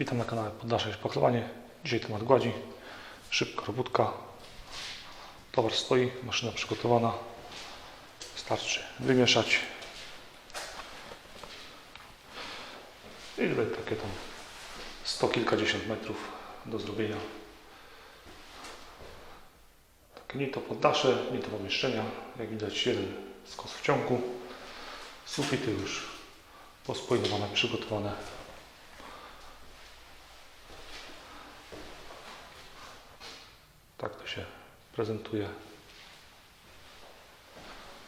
Witam na kanale Poddasze i Szpachlowanie. Dzisiaj temat gładzi. Szybka robótka. Towar stoi, maszyna przygotowana. Starczy wymieszać. I tutaj takie tam sto kilkadziesiąt metrów do zrobienia. Takie nie to poddasze, nie to pomieszczenia. Jak widać jeden skos w ciągu. Sufity już pospojnowane, przygotowane. Tak to się prezentuje.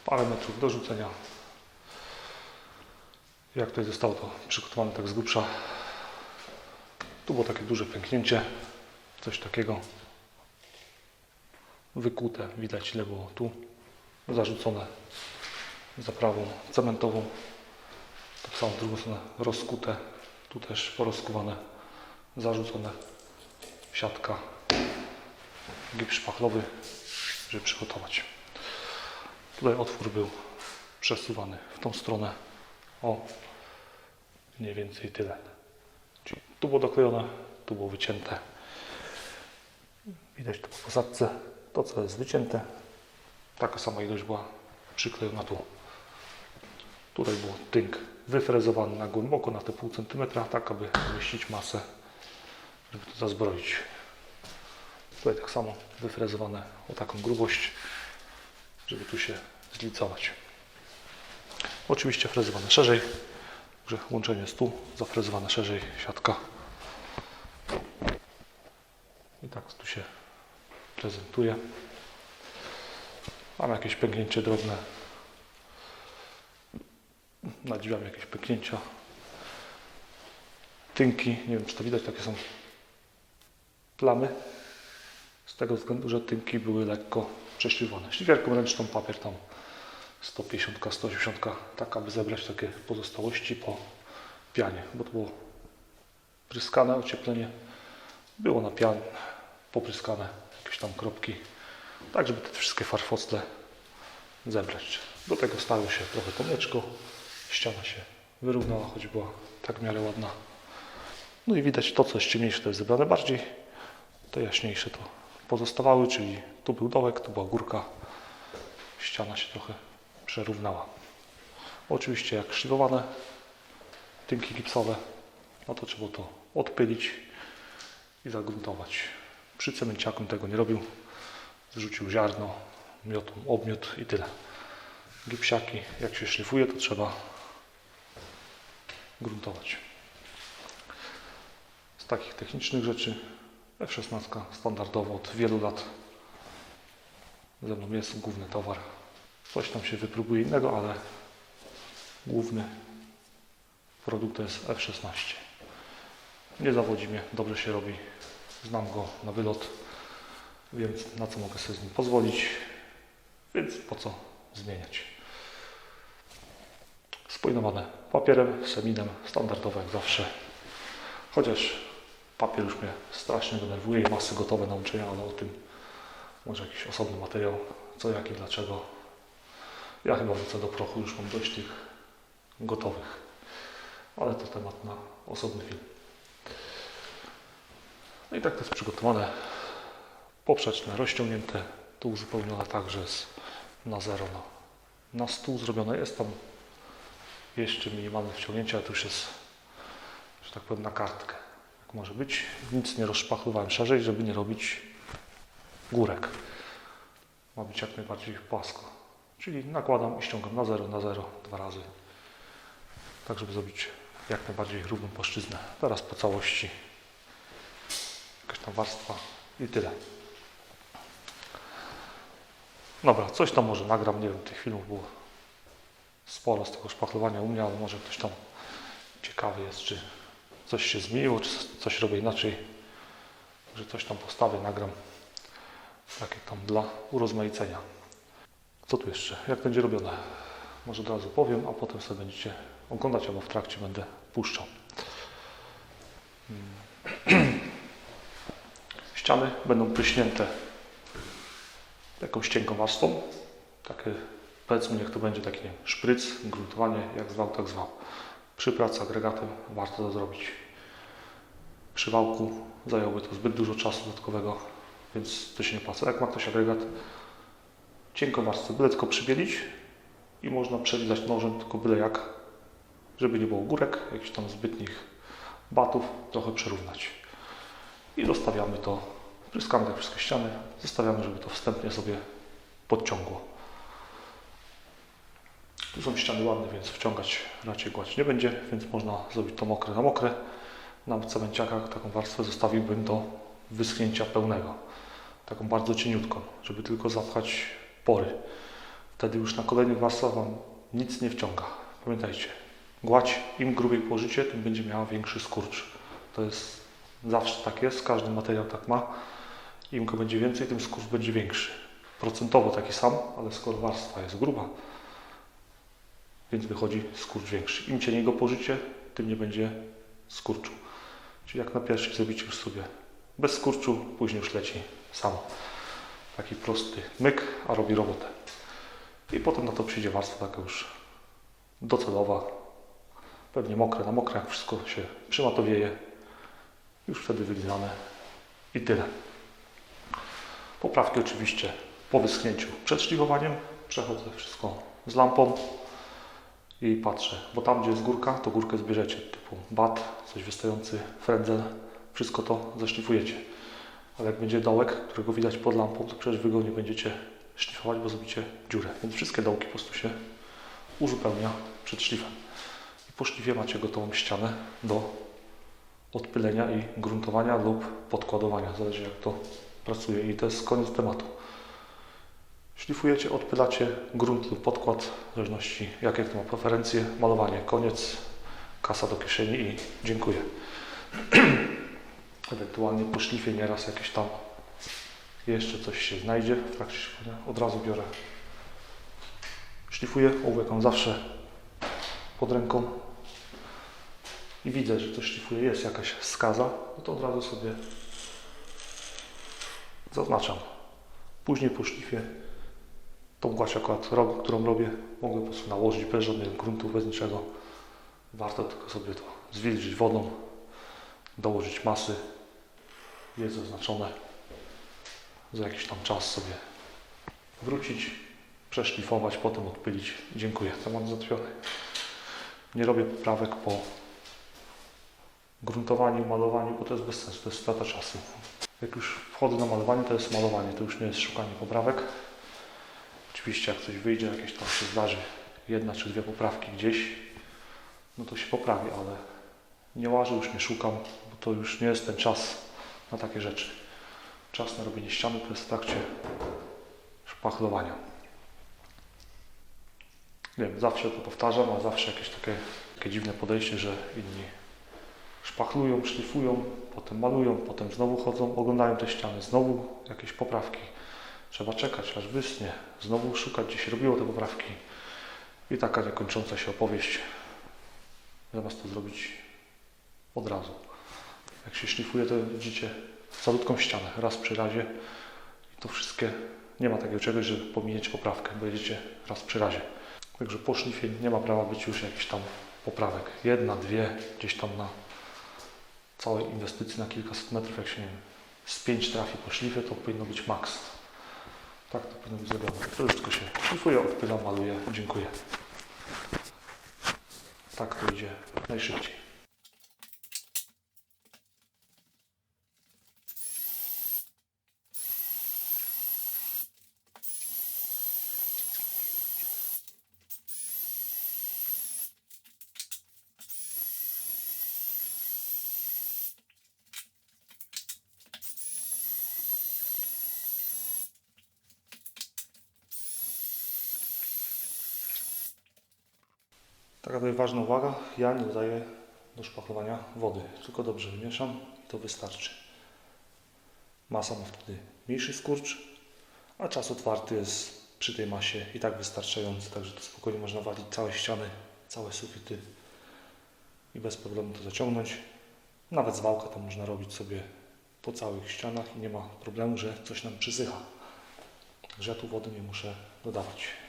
Parę metrów do rzucenia. Jak tutaj zostało to przygotowane tak z grubsza. Tu było takie duże pęknięcie. Coś takiego. Wykute. Widać ile było tu. Zarzucone zaprawą cementową. Tak samo w drugą stronę rozkute. Tu też porozkuwane. Zarzucone. Siatka gips szpachlowy, żeby przygotować. Tutaj otwór był przesuwany w tą stronę o mniej więcej tyle. Czyli tu było doklejone, tu było wycięte. Widać tu po posadce to, co jest wycięte. Taka sama ilość była przyklejona tu. Tutaj był tynk wyfrezowany na głęboko, na te pół centymetra, tak aby zmieścić masę, żeby to zazbroić. Tutaj tak samo wyfrezowane o taką grubość, żeby tu się zlicować. Oczywiście frezowane szerzej, że łączenie jest tu, zafrezowane szerzej, siatka. I tak tu się prezentuje. Mam jakieś pęknięcie drobne. Na drzwiami jakieś pęknięcia. Tynki, nie wiem czy to widać, takie są plamy. Z tego względu, że tynki były lekko prześliwane. Szlifierką ręczną papier tam 150, 180, tak aby zebrać takie pozostałości po pianie, bo to było pryskane ocieplenie, było na pian popryskane jakieś tam kropki, tak żeby te wszystkie farfocle zebrać. Do tego stało się trochę pomleczko, ściana się wyrównała, choć była tak w miarę ładna. No i widać to, co jest ciemniejsze, to jest zebrane bardziej, te jaśniejsze to pozostawały, czyli tu był dołek, tu była górka, ściana się trochę przerównała. Oczywiście jak szlifowane tynki gipsowe, no to trzeba to odpylić i zagruntować. Przy cemenciaku bym tego nie robił. Zrzucił ziarno, miotą, obmiot i tyle. Gipsiaki, jak się szlifuje, to trzeba gruntować. Z takich technicznych rzeczy F16 standardowo od wielu lat ze mną jest główny towar. Coś tam się wypróbuje innego, ale główny produkt to jest F16. Nie zawodzi mnie, dobrze się robi. Znam go na wylot, więc na co mogę sobie z nim pozwolić, więc po co zmieniać. Spojnowane papierem, seminem, standardowo jak zawsze. Chociaż papier już mnie strasznie denerwuje i masy gotowe na łączenia, ale o tym może jakiś osobny materiał, co, jak i dlaczego. Ja chyba wrócę do prochu, już mam dość tych gotowych, ale to temat na osobny film. No i tak to jest przygotowane, poprzeczne rozciągnięte, tu uzupełnione tak, że jest na zero, na, na stół zrobione. Jest tam jeszcze minimalne wciągnięcie, ale to już jest, że tak powiem, na kartkę może być. Nic nie rozszpachlowałem szerzej, żeby nie robić górek. Ma być jak najbardziej płasko. Czyli nakładam i ściągam na zero, na zero, dwa razy. Tak, żeby zrobić jak najbardziej równą płaszczyznę. Teraz po całości jakaś tam warstwa i tyle. Dobra, coś tam może nagram, nie wiem, tych filmów było sporo z tego szpachlowania u mnie, ale może ktoś tam ciekawy jest, czy coś się zmieniło, czy coś robię inaczej, że coś tam postawię, nagram. Takie tam dla urozmaicenia. Co tu jeszcze? Jak będzie robione? Może od razu powiem, a potem sobie będziecie oglądać, albo w trakcie będę puszczał. Hmm. Ściany będą pryśnięte jakąś cienką warstwą. Takie, powiedzmy, niech to będzie taki szpryc, gruntowanie, jak zwał, tak zwał. Przy pracy agregatem warto to zrobić. Przy wałku zajęłoby to zbyt dużo czasu dodatkowego, więc to się nie płaca. Jak ma ktoś agregat, cienką warstwę, byle tylko przybielić i można przelizać nożem, tylko byle jak, żeby nie było górek, jakichś tam zbytnich batów, trochę przerównać. I zostawiamy to, pryskamy te wszystkie ściany, zostawiamy, żeby to wstępnie sobie podciągło. Tu są ściany ładne, więc wciągać raczej gładź nie będzie, więc można zrobić to mokre na mokre. Na cemenciakach taką warstwę zostawiłbym do wyschnięcia pełnego. Taką bardzo cieniutką, żeby tylko zapchać pory. Wtedy już na kolejnych warstwach Wam nic nie wciąga. Pamiętajcie, gładź im grubiej położycie, tym będzie miała większy skurcz. To jest zawsze tak jest, każdy materiał tak ma. Im go będzie więcej, tym skurcz będzie większy. Procentowo taki sam, ale skoro warstwa jest gruba, więc wychodzi skurcz większy. Im cieniej go położycie, tym nie będzie skurczu. Czyli jak na pierwszy zrobicie już sobie bez skurczu, później już leci samo. Taki prosty myk, a robi robotę. I potem na to przyjdzie warstwa taka już docelowa, pewnie mokre na mokre, jak wszystko się przymatowieje, już wtedy wyginane i tyle. Poprawki oczywiście po wyschnięciu przed szlifowaniem. Przechodzę wszystko z lampą i patrzę, bo tam gdzie jest górka, to górkę zbierzecie, bat, coś wystający, frędzel, wszystko to zaszlifujecie. Ale jak będzie dołek, którego widać pod lampą, to przecież wy go nie będziecie szlifować, bo zrobicie dziurę. Więc wszystkie dołki po prostu się uzupełnia przed szlifem. I po szlifie macie gotową ścianę do odpylenia i gruntowania lub podkładowania, zależy jak to pracuje. I to jest koniec tematu. Szlifujecie, odpylacie grunt lub podkład, w zależności jakie kto ma preferencje, malowanie, koniec, kasa do kieszeni i dziękuję. Ewentualnie po szlifie nieraz jakieś tam jeszcze coś się znajdzie w trakcie szlifowania. Od razu biorę, szlifuję, ołówek mam zawsze pod ręką i widzę, że coś szlifuje, jest jakaś skaza, no to od razu sobie zaznaczam. Później po szlifie tą gładź akurat, którą robię, mogę po prostu nałożyć bez żadnych gruntów, bez niczego. Warto tylko sobie to zwilżyć wodą, dołożyć masy. Jest zaznaczone. Za jakiś tam czas sobie wrócić, przeszlifować, potem odpylić. Dziękuję, temat załatwiony. Nie robię poprawek po gruntowaniu, malowaniu, bo to jest bez sensu, to jest strata czasu. Jak już wchodzę na malowanie, to jest malowanie, to już nie jest szukanie poprawek. Oczywiście jak coś wyjdzie, jakieś tam się zdarzy, jedna czy dwie poprawki gdzieś, no to się poprawi, ale nie łażę, już nie szukam, bo to już nie jest ten czas na takie rzeczy. Czas na robienie ściany to jest w trakcie szpachlowania. Nie wiem, zawsze to powtarzam, a zawsze jakieś takie, takie dziwne podejście, że inni szpachlują, szlifują, potem malują, potem znowu chodzą, oglądają te ściany, znowu jakieś poprawki. Trzeba czekać, aż wysnie, znowu szukać, gdzie się robiło te poprawki. I taka niekończąca się opowieść, zamiast to zrobić od razu. Jak się szlifuje, to widzicie calutką ścianę, raz przy razie i to wszystkie, nie ma takiego czegoś, że pominiecie poprawkę, bo jedziecie raz przy razie. Także po szlifie nie ma prawa być już jakichś tam poprawek. Jedna, dwie, gdzieś tam na całej inwestycji na kilkaset metrów, jak się nie wiem, z pięć trafi po szlifie, to powinno być maks. Tak to powinno być zrobione. To już tylko się szlifuje, odpylam, maluję. Dziękuję. Tak to idzie najszybciej. Taka ważna uwaga, ja nie dodaję do szpachlowania wody, tylko dobrze wymieszam i to wystarczy. Masa ma wtedy mniejszy skurcz, a czas otwarty jest przy tej masie i tak wystarczający, także to spokojnie można walić całe ściany, całe sufity i bez problemu to zaciągnąć. Nawet z wałka to można robić sobie po całych ścianach i nie ma problemu, że coś nam przysycha. Także ja tu wody nie muszę dodawać.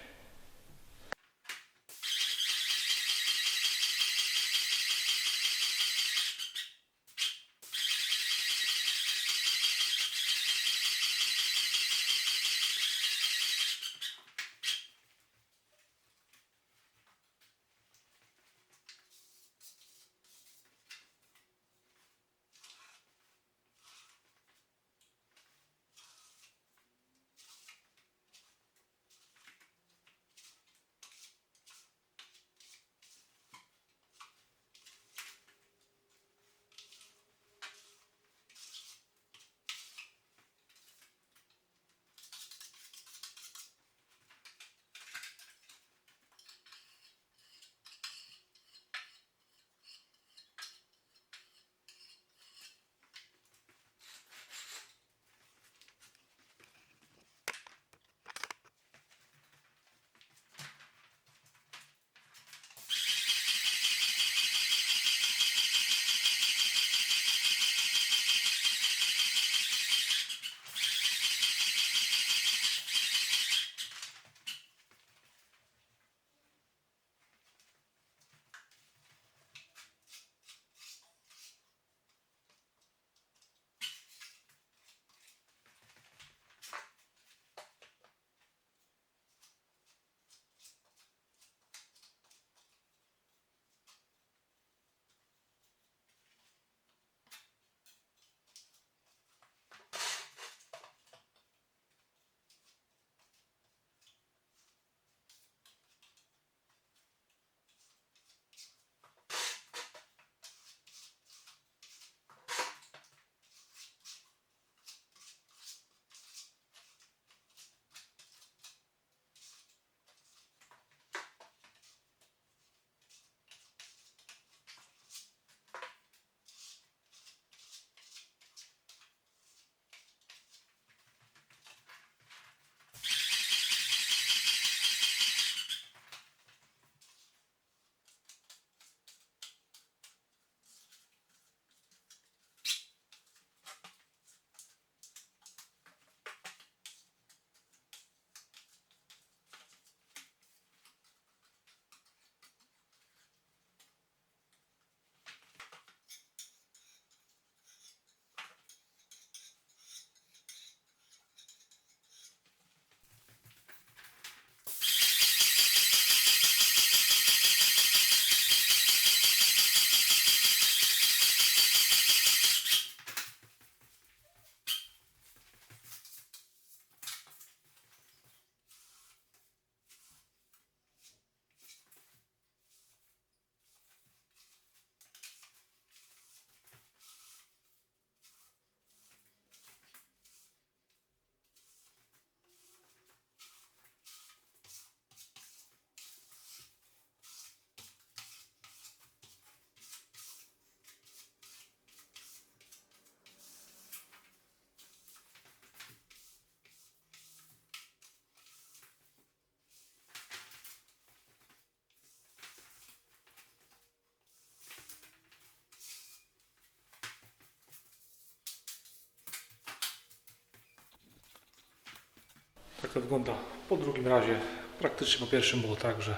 Tak to wygląda po drugim razie. Praktycznie po pierwszym było tak, że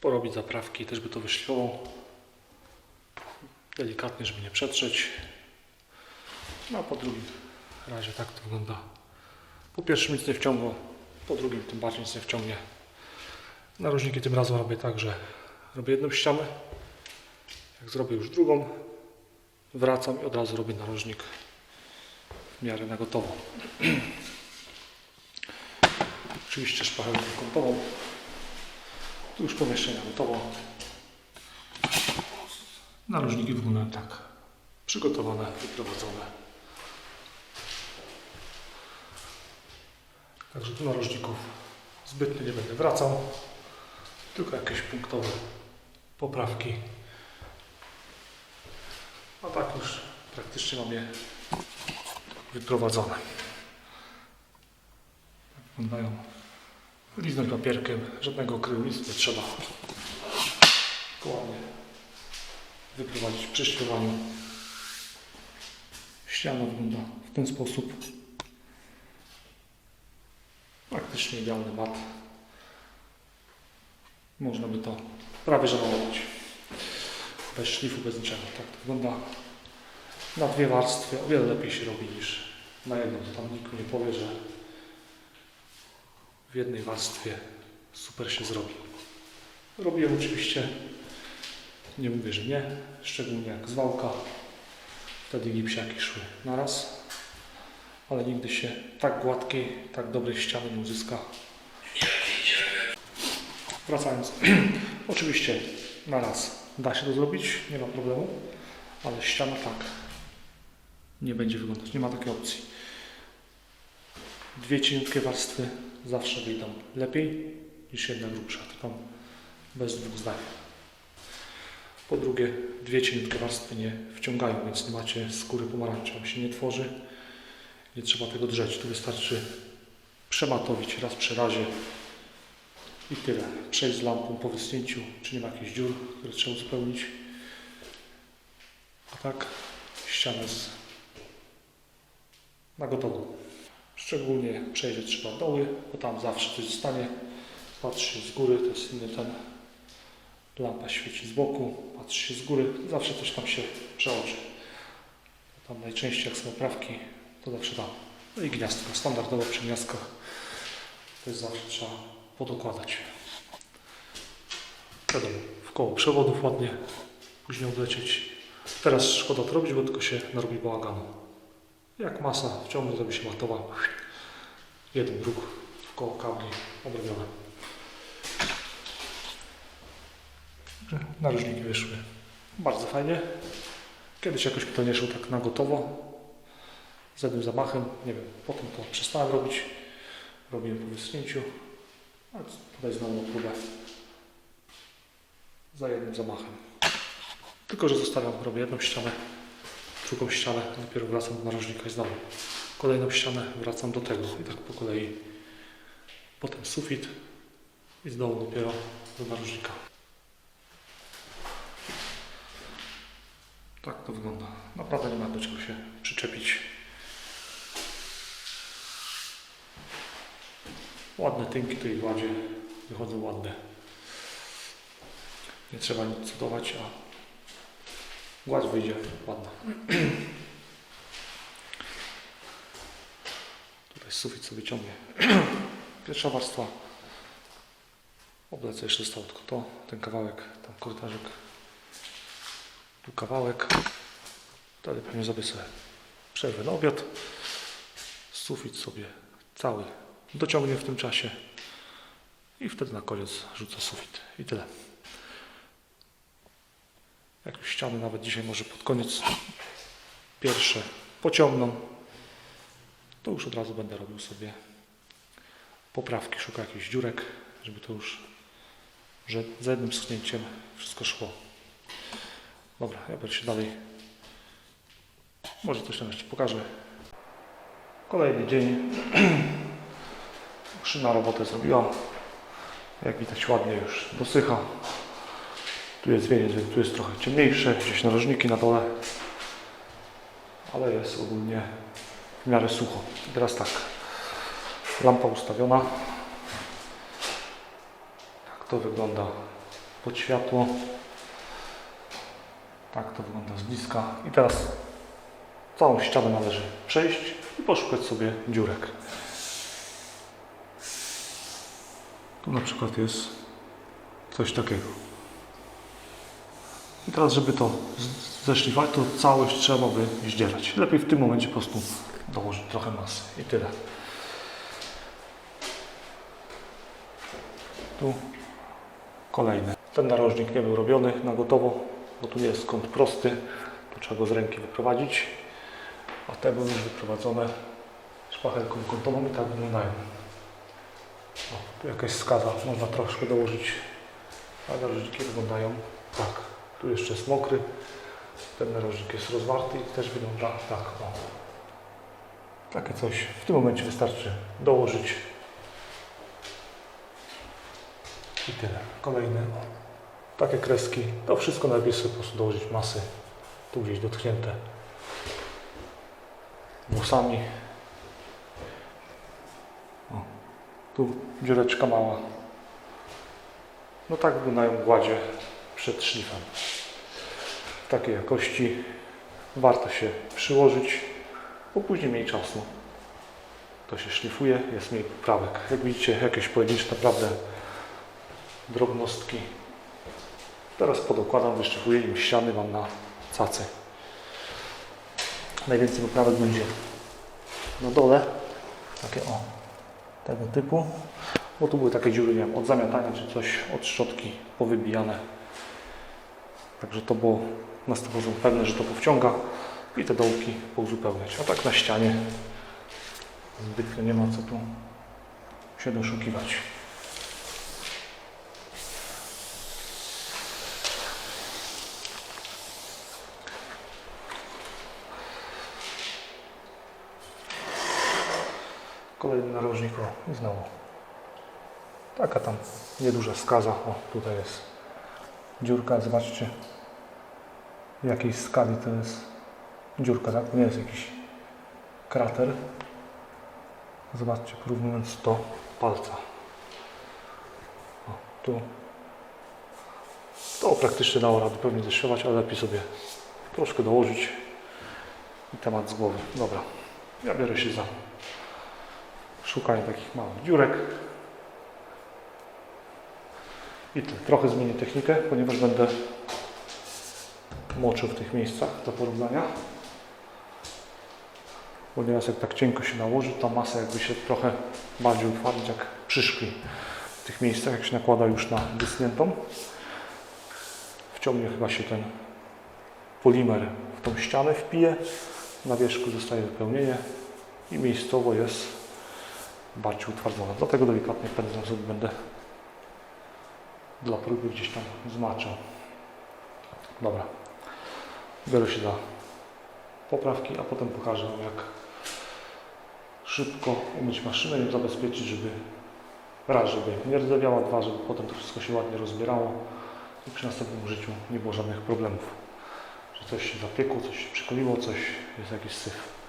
porobić zaprawki też by to wyszlifował. Delikatnie, żeby nie przetrzeć. No a po drugim razie tak to wygląda. Po pierwszym nic nie wciągło, po drugim tym bardziej nic nie wciągnie. Narożniki tym razem robię tak, że robię jedną ścianę. Jak zrobię już drugą, wracam i od razu robię narożnik w miarę na gotowo. Oczywiście szpachelkę kątową. Tu już pomieszczenie gotowo. Narożniki wyglądają tak. Przygotowane, wyprowadzone. Także tu narożników zbytnio nie będę wracał. Tylko jakieś punktowe poprawki. A tak już praktycznie mam je wyprowadzone. Tak wyglądają. Liznąć papierkiem, żadnego kryju, nic nie trzeba. Dokładnie wyprowadzić przy szliwowaniu. Ściana wygląda w ten sposób. Praktycznie idealny mat. Można by to prawie że malować. Bez szlifu, bez niczego. Tak to wygląda na dwie warstwy. O wiele lepiej się robi niż na jedną. Tam nikt nie powie, że w jednej warstwie super się zrobi. Robiłem oczywiście, nie mówię, że nie, szczególnie jak z wałka. Wtedy gipsiaki szły naraz, ale nigdy się tak gładkiej, tak dobrej ściany nie uzyska. Wracając, oczywiście na raz da się to zrobić, nie ma problemu, ale ściana tak nie będzie wyglądać, nie ma takiej opcji. Dwie cieniutkie warstwy zawsze wyjdą lepiej niż jedna grubsza, tam bez dwóch zdań. Po drugie, dwie cieniutkie warstwy nie wciągają, więc nie macie skóry pomarańczy, on się nie tworzy, nie trzeba tego drzeć, tu wystarczy przematowić raz przy razie i tyle. Przejść z lampą po wysunięciu, czy nie ma jakichś dziur, które trzeba uzupełnić. A tak ściana jest na gotowo. Szczególnie jak przejdzie trzeba doły, bo tam zawsze coś zostanie. Patrzy się z góry, to jest inny ten. Lampa świeci z boku, patrzy się z góry, zawsze coś tam się przeoczy. Tam najczęściej jak są oprawki, to zawsze tam. No i gniazdko, standardowo przy gniazdkach to jest zawsze trzeba podokładać. Wiadomo, w koło przewodów ładnie później odlecieć. Teraz szkoda to robić, bo tylko się narobi bałaganu. Jak masa wciągnie, zrobi się matowa. Jeden druk koło kabli obrobione. Narożniki wyszły bardzo fajnie. Kiedyś jakoś mi to nie szło tak na gotowo. Z jednym zamachem, nie wiem, potem to przestałem robić. Robiłem po wysunięciu. A tutaj znowu próbę za jednym zamachem. Tylko, że zostawiam, robię jedną ścianę, drugą ścianę, dopiero wracam do narożnika i znowu kolejną ścianę, wracam do tego i tak po kolei. Potem sufit i znowu dopiero do narożnika. Tak to wygląda. Naprawdę nie ma do czego się przyczepić. Ładne tynki tutaj w ładzie wychodzą ładne. Nie trzeba nic cudować, a gładź wyjdzie ładna. Tutaj sufit sobie ciągnie. Pierwsza warstwa. Oblecę jeszcze zostało tylko to, ten kawałek, tam korytarzyk. Tu kawałek. Wtedy pewnie zrobię sobie przerwę na obiad. Sufit sobie cały dociągnie w tym czasie. I wtedy na koniec rzucę sufit. I tyle. Jak już ściany nawet dzisiaj może pod koniec pierwsze pociągną, to już od razu będę robił sobie poprawki, szukał jakichś dziurek, żeby to już że za jednym schnięciem wszystko szło. Dobra, ja będę się dalej. Może coś tam jeszcze pokażę. Kolejny dzień. Szyna robotę zrobiła. Jak widać ładnie już dosycha. Tu jest wieniec, więc tu jest trochę ciemniejsze, gdzieś narożniki na dole. Ale jest ogólnie w miarę sucho. I teraz tak. Lampa ustawiona. Tak to wygląda pod światło. Tak to wygląda z bliska. I teraz całą ścianę należy przejść i poszukać sobie dziurek. Tu na przykład jest coś takiego. I teraz, żeby to zeszlifować, to całość trzeba by zdzierać. Lepiej w tym momencie po prostu dołożyć trochę masy i tyle. Tu kolejny. Ten narożnik nie był robiony na gotowo, bo tu jest kąt prosty, to trzeba go z ręki wyprowadzić. A te były już wyprowadzone szpachelką kątową i tak wyglądają. O, tu jakaś skaza, można troszkę dołożyć, a narożniki wyglądają tak. Tu jeszcze jest mokry, ten narożnik jest rozwarty i też wygląda tak. O. Takie coś w tym momencie wystarczy dołożyć. I tyle. Kolejny. O. Takie kreski. To wszystko najlepiej sobie po prostu dołożyć masy. Tu gdzieś dotknięte włosami. O. Tu dziureczka mała. No tak wyglądają gładzie przed szlifem. W takiej jakości warto się przyłożyć, bo później mniej czasu. To się szlifuje, jest mniej poprawek. Jak widzicie, jakieś pojedyncze naprawdę drobnostki. Teraz podokładam, wyszczypuję im ściany, mam na cacy. Najwięcej poprawek będzie na dole. Takie o, tego typu. Bo tu były takie dziury, nie wiem, od zamiatania czy coś, od szczotki powybijane. Także to było na 100% pewne, że to powciąga i te dołki pouzupełniać. A tak na ścianie zbytnio nie ma co tu się doszukiwać. Kolejny narożnik, o i znowu. Taka tam nieduża skaza. O, tutaj jest dziurka, zobaczcie w jakiej skali to jest dziurka, tak? To nie jest jakiś krater. Zobaczcie, porównując do palca. O, tu. To praktycznie dało radę pewnie zeszywać, ale lepiej sobie troszkę dołożyć i temat z głowy. Dobra, ja biorę się za szukanie takich małych dziurek. I tyle. Trochę zmienię technikę, ponieważ będę moczył w tych miejscach do porównania. Bo nieraz jak tak cienko się nałoży, ta masa jakby się trochę bardziej utwardzić, jak przyszkli w tych miejscach, jak się nakłada już na wyschniętą. Wciągnie chyba się ten polimer w tą ścianę, wpije, na wierzchu zostaje wypełnienie i miejscowo jest bardziej utwardzona. Dlatego delikatnie pędzlem sobie będę dla próby gdzieś tam zmaczał. Dobra. Biorę się za poprawki, a potem pokażę Wam jak szybko umyć maszynę i zabezpieczyć, żeby raz, żeby nie rdzewiała, dwa, żeby potem to wszystko się ładnie rozbierało i przy następnym użyciu nie było żadnych problemów. Że coś się zapiekło, coś się przykleiło, coś jest jakiś syf.